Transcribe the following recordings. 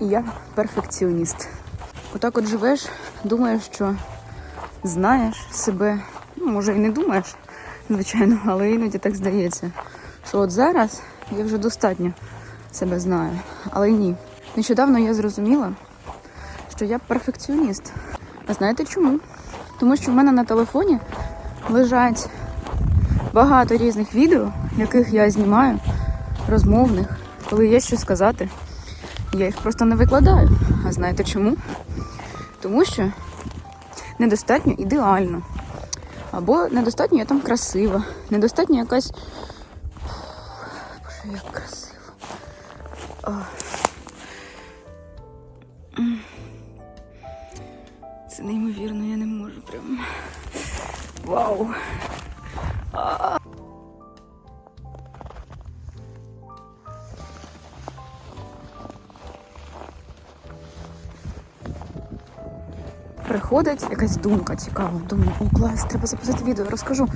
І я перфекціоніст. Отак от живеш, думаєш, що знаєш себе. Ну, може, і не думаєш, звичайно, але іноді так здається. Що от зараз я вже достатньо себе знаю. Але ні. Нещодавно я зрозуміла, що я перфекціоніст. А знаєте чому? Тому що в мене на телефоні лежать багато різних відео, яких я знімаю, розмовних, коли є що сказати. Я їх просто не викладаю. А знаєте чому? Тому що недостатньо ідеально. Або недостатньо я там красива, недостатньо якась. Боже, як красиво. Це неймовірно, я не можу прям. Вау! Приходить якась думка цікава. Думаю, о, клас, треба записати відео, розкажу.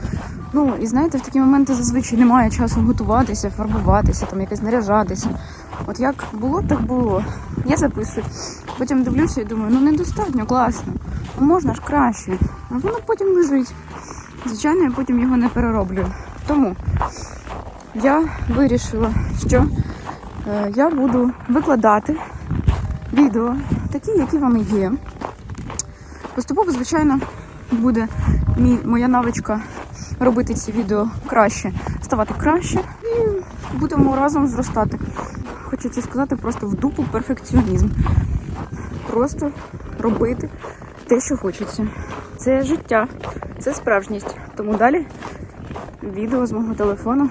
Ну, і знаєте, в такі моменти зазвичай немає часу готуватися, фарбуватися, там якось наряжатися. От як було, так було. Я записую. Потім дивлюся і думаю, ну недостатньо класно. Ну можна ж краще. А воно потім лежить. Звичайно, я потім його не перероблю. Тому я вирішила, що е, я буду викладати відео, такі, які вони є. Поступово, звичайно, буде мій, моя навичка робити ці відео краще, ставати краще і будемо разом зростати. Хочеться сказати просто в дупу перфекціонізм. Просто робити те, що хочеться. Це життя, це справжність. Тому далі відео з мого телефону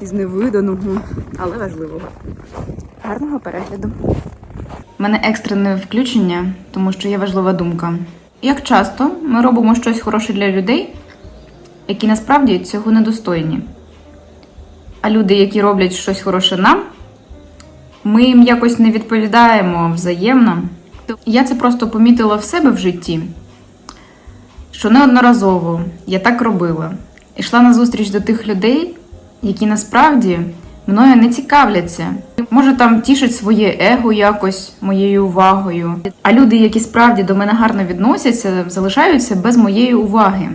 із невиданого, але важливого. Гарного перегляду. У мене екстрене включення, тому що є важлива думка. Як часто ми робимо щось хороше для людей, які насправді цього недостойні. А люди, які роблять щось хороше нам, ми їм якось не відповідаємо взаємно. Я це просто помітила в себе в житті, що неодноразово я так робила. Ішла на зустріч до тих людей, які насправді мною не цікавляться. Може, там тішать своє его якось моєю увагою. А люди, які справді до мене гарно відносяться, залишаються без моєї уваги.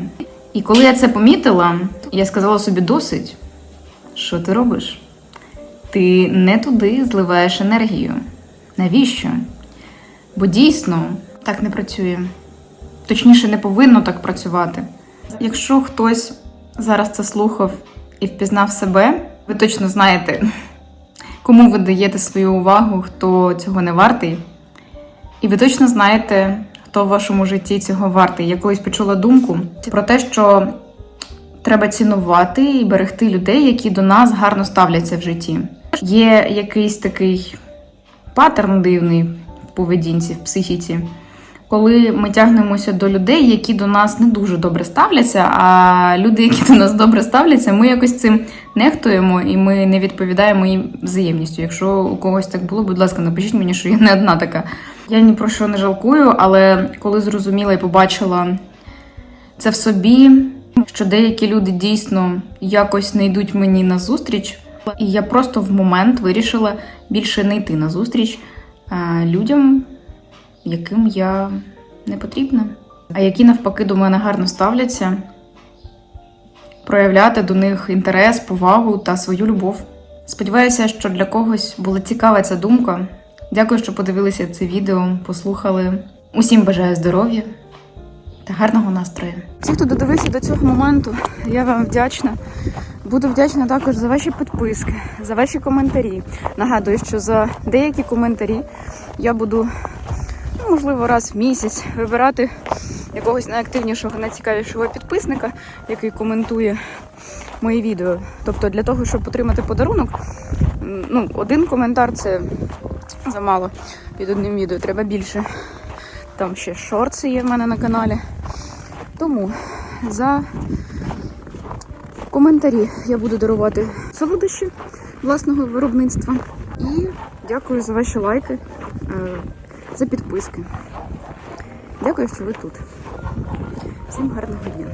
І коли я це помітила, я сказала собі досить, що ти робиш? Ти не туди зливаєш енергію. Навіщо? Бо дійсно так не працює. Точніше, не повинно так працювати. Якщо хтось зараз це слухав і впізнав себе, ви точно знаєте, кому ви даєте свою увагу, хто цього не вартий. І ви точно знаєте, хто в вашому житті цього вартий. Я колись почула думку про те, що треба цінувати і берегти людей, які до нас гарно ставляться в житті. Є якийсь такий паттерн дивний в поведінці, в психіці, коли ми тягнемося до людей, які до нас не дуже добре ставляться, а люди, які до нас добре ставляться, ми якось цим нехтуємо і ми не відповідаємо їм взаємністю. Якщо у когось так було, будь ласка, напишіть мені, що я не одна така. Я ні про що не жалкую, але коли зрозуміла і побачила це в собі, що деякі люди дійсно якось не йдуть мені на зустріч, і я просто в момент вирішила більше не йти на зустріч е, людям, яким я не потрібна, а які навпаки до мене гарно ставляться, проявляти до них інтерес, повагу та свою любов. Сподіваюся, що для когось була цікава ця думка. Дякую, що подивилися це відео, послухали. Усім бажаю здоров'я та гарного настрою. Всі, хто додивився до цього моменту, я вам вдячна. Буду вдячна також за ваші підписки, за ваші коментарі. Нагадую, що за деякі коментарі я буду, можливо, раз в місяць вибирати якогось найактивнішого, найцікавішого підписника, який коментує мої відео. Тобто для того, щоб отримати подарунок, ну, один коментар це замало під одним відео, треба більше. Там ще шорти є в мене на каналі. Тому за коментарі я буду дарувати солодощі власного виробництва. І дякую за ваші лайки, е, за підписки. Дякую, що ви тут. Всім гарного дня.